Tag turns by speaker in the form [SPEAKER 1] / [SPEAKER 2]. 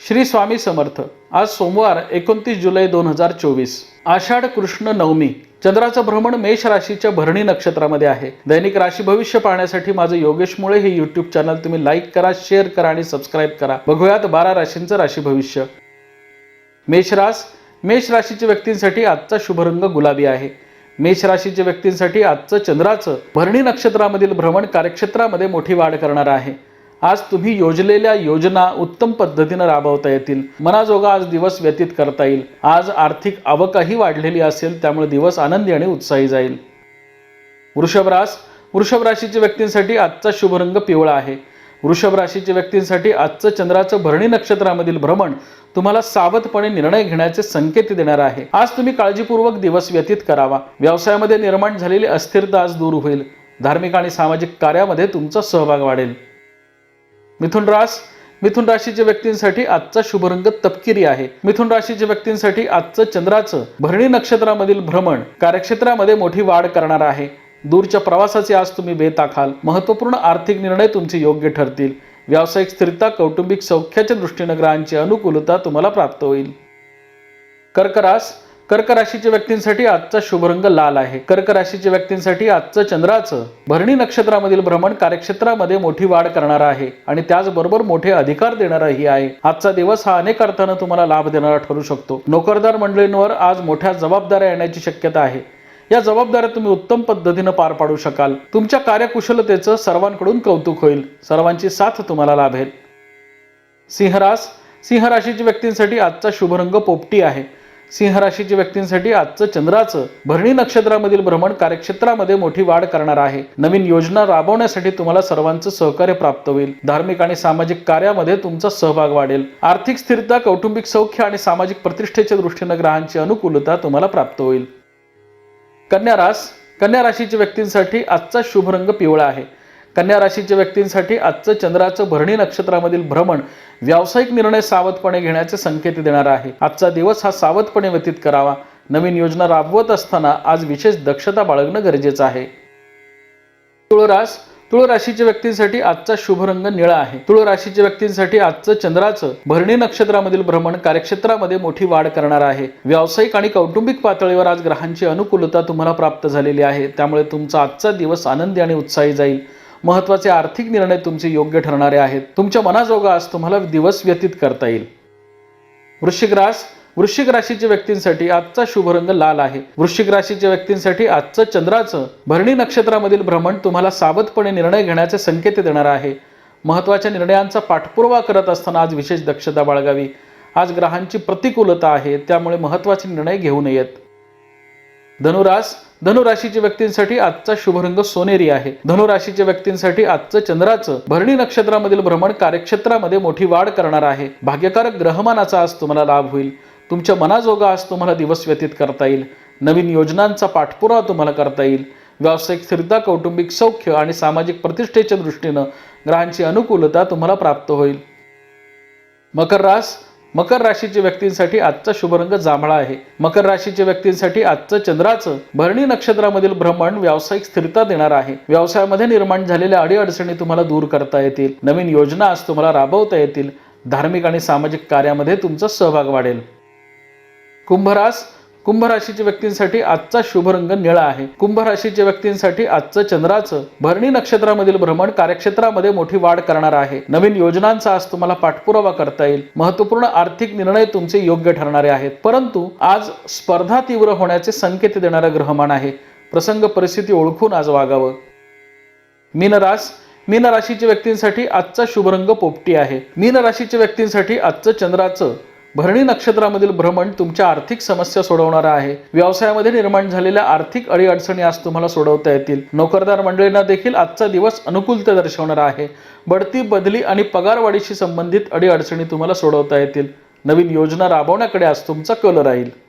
[SPEAKER 1] श्री स्वामी समर्थ. आज सोमवार एकोणतीस जुलै दोन हजार चोवीस. आषाढ कृष्ण नवमी चंद्राचं भ्रमण मेष राशीच्या भरणी नक्षत्रामध्ये आहे. दैनिक राशी भविष्य पाहण्यासाठी माझं योगेश मुळे हे युट्यूब चॅनल तुम्ही लाईक करा शेअर करा आणि सबस्क्राईब करा. बघूयात बारा राशींचं राशी भविष्य. मेषरास मेष राशीच्या व्यक्तींसाठी आजचा शुभरंग गुलाबी आहे. मेष राशीच्या व्यक्तींसाठी आजचं चंद्राचं भरणी नक्षत्रामधील भ्रमण कार्यक्षेत्रामध्ये मोठी वाढ करणार आहे. आज तुम्ही योजलेल्या योजना उत्तम पद्धतीनं राबवता येतील. मनाजोगा आज दिवस व्यतीत करता येईल. आज आर्थिक आवकही वाढलेली असेल त्यामुळे दिवस आनंदी आणि उत्साही जाईल. वृषभ रास वृषभ राशीच्या व्यक्तींसाठी आजचा शुभ रंग पिवळा आहे. वृषभ राशीच्या व्यक्तींसाठी आजचं चंद्राचं भरणी नक्षत्रामधील भ्रमण तुम्हाला सावधपणे निर्णय घेण्याचे संकेत देणार आहे. आज तुम्ही काळजीपूर्वक दिवस व्यतीत करावा. व्यवसायामध्ये निर्माण झालेली अस्थिरता आज दूर होईल. धार्मिक आणि सामाजिक कार्यामध्ये तुमचा सहभाग वाढेल. मिथुन रास मिथुन राशीच्या व्यक्तींसाठी आजचा शुभरंग तपकिरी आहे. मिथुन राशीच्या व्यक्तींसाठी आजचं चंद्राचं भरणी नक्षत्रामधील भ्रमण कार्यक्षेत्रामध्ये मोठी वाढ करणार आहे. दूरच्या प्रवासाचे आज तुम्ही बेत आखाल. महत्त्वपूर्ण आर्थिक निर्णय तुमचे योग्य ठरतील. व्यावसायिक स्थिरता कौटुंबिक सौख्याच्या दृष्टीनं ग्रहांची अनुकूलता तुम्हाला प्राप्त होईल. कर्करास कर्क राशीच्या व्यक्तींसाठी आजचा शुभरंग लाल आहे. कर्क राशीच्या व्यक्तींसाठी आजचं चंद्राचं भरणी नक्षत्रामधील भ्रमण कार्यक्षेत्रामध्ये मोठी वाढ करणार आहे आणि त्याचबरोबर मोठे अधिकार देणाराही आहे. आजचा दिवस हा अनेक अर्थानं तुम्हाला लाभ देणारा ठरू शकतो. नोकरदार मंडळींवर आज मोठ्या जबाबदाऱ्या येण्याची शक्यता आहे. या जबाबदाऱ्या तुम्ही उत्तम पद्धतीनं पार पाडू शकाल. तुमच्या कार्यकुशलतेचं सर्वांकडून कौतुक होईल. सर्वांची साथ तुम्हाला लाभेल. सिंहरास सिंह राशीच्या व्यक्तींसाठी आजचा शुभरंग पोपटी आहे. सिंह राशीच्या व्यक्तींसाठी आजचं चंद्राचं भरणी नक्षत्रामधील भ्रमण कार्यक्षेत्रामध्ये मोठी वाढ करणार आहे. नवीन योजना राबवण्यासाठी तुम्हाला सर्वांचं सहकार्य प्राप्त होईल. धार्मिक आणि सामाजिक कार्यामध्ये तुमचा सहभाग वाढेल. आर्थिक स्थिरता कौटुंबिक सौख्य आणि सामाजिक प्रतिष्ठेच्या दृष्टीनं ग्रहांची अनुकूलता तुम्हाला प्राप्त होईल. कन्या रास कन्या राशीच्या व्यक्तींसाठी आजचा शुभ रंग पिवळा आहे. कन्या राशीच्या व्यक्तींसाठी आजचं चंद्राचं भरणी नक्षत्रामधील भ्रमण व्यावसायिक निर्णय सावधपणे घेण्याचे संकेत देणार आहे. आजचा दिवस हा सावधपणे व्यतीत करावा. नवीन योजना राबवत असताना आज विशेष दक्षता बाळगणं गरजेचं आहे. तुळरास तुळ राशीच्या व्यक्तींसाठी आजचा शुभ रंग निळा आहे. तुळ राशीच्या व्यक्तींसाठी आजचं चंद्राचं भरणी नक्षत्रामधील भ्रमण कार्यक्षेत्रामध्ये मोठी वाढ करणार आहे. व्यावसायिक आणि कौटुंबिक पातळीवर आज ग्रहांची अनुकूलता तुम्हाला प्राप्त झालेली आहे. त्यामुळे तुमचा आजचा दिवस आनंदी आणि उत्साही जाईल. महत्त्वाचे आर्थिक निर्णय तुमचे योग्य ठरणारे आहेत. तुमच्या मनाजोगा आज तुम्हाला दिवस व्यतीत करता येईल. वृश्चिक रास वृश्चिक राशीच्या व्यक्तींसाठी आजचा शुभ रंग लाल आहे. वृश्चिक राशीच्या व्यक्तींसाठी आजचं चंद्राचं भरणी नक्षत्रामधील भ्रमण तुम्हाला सावधपणे निर्णय घेण्याचे संकेत देणार आहे. महत्त्वाच्या निर्णयांचा पाठपुरावा करत असताना आज विशेष दक्षता बाळगावी. आज ग्रहांची प्रतिकूलता आहे त्यामुळे महत्त्वाचे निर्णय घेऊ नयेत. धनुरास धनुराशीच्या व्यक्तींसाठी आजचा शुभरंग सोनेरी आहे. धनुराशीच्या व्यक्तींसाठी आजचं चंद्राचं भरणी नक्षत्रामधील भ्रमण कार्यक्षेत्रामध्ये मोठी वाढ करणार आहे. भाग्यकारक ग्रहमानाचा आज तुम्हाला लाभ होईल. तुमच्या मनाजोगा आज तुम्हाला दिवस व्यतीत करता येईल. नवीन योजनांचा पाठपुरावा तुम्हाला करता येईल. व्यावसायिक स्थिरता कौटुंबिक सौख्य आणि सामाजिक प्रतिष्ठेच्या दृष्टीनं ग्रहांची अनुकूलता तुम्हाला प्राप्त होईल. मकर रास मकर राशीच्या व्यक्तींसाठी आजचा शुभरंग जांभळा आहे. मकर राशीच्या व्यक्तींसाठी आजचं चंद्राचं भरणी नक्षत्रामधील भ्रमण व्यावसायिक स्थिरता देणार आहे. व्यवसायामध्ये निर्माण झालेल्या अडीअडचणी तुम्हाला दूर करता येतील. नवीन योजना आज तुम्हाला राबवता येतील. धार्मिक आणि सामाजिक कार्यामध्ये तुमचा सहभाग वाढेल. कुंभरास कुंभ राशीच्या व्यक्तींसाठी आजचा शुभ रंग निळा आहे. कुंभ राशीच्या व्यक्तींसाठी आजचं चंद्राचं भरणी नक्षत्रामधील भ्रमण कार्यक्षेत्रामध्ये मोठी वाढ करणार आहे. नवीन योजनांचा आज तुम्हाला पाठपुरावा करता येईल. महत्त्वपूर्ण आर्थिक निर्णय तुमचे योग्य ठरणारे आहेत. परंतु आज स्पर्धा तीव्र होण्याचे संकेत देणारं ग्रहमान आहे. प्रसंग परिस्थिती ओळखून आज वागावं. मीनरास मीन राशीच्या व्यक्तींसाठी आजचा शुभ रंग पोपटी आहे. मीन राशीच्या व्यक्तींसाठी आजचं चंद्राचं भरणी नक्षत्रामधील भ्रमण तुमच्या आर्थिक समस्या सोडवणारा आहे. व्यवसायामध्ये निर्माण झालेल्या आर्थिक अडीअडचणी आज तुम्हाला सोडवता येतील. नोकरदार मंडळींना देखील आजचा दिवस अनुकूलता दर्शवणारा आहे. बढती बदली आणि पगारवाढीशी संबंधित अडीअडचणी तुम्हाला सोडवता येतील. नवीन योजना राबवण्याकडे आज तुमचा कल राहील.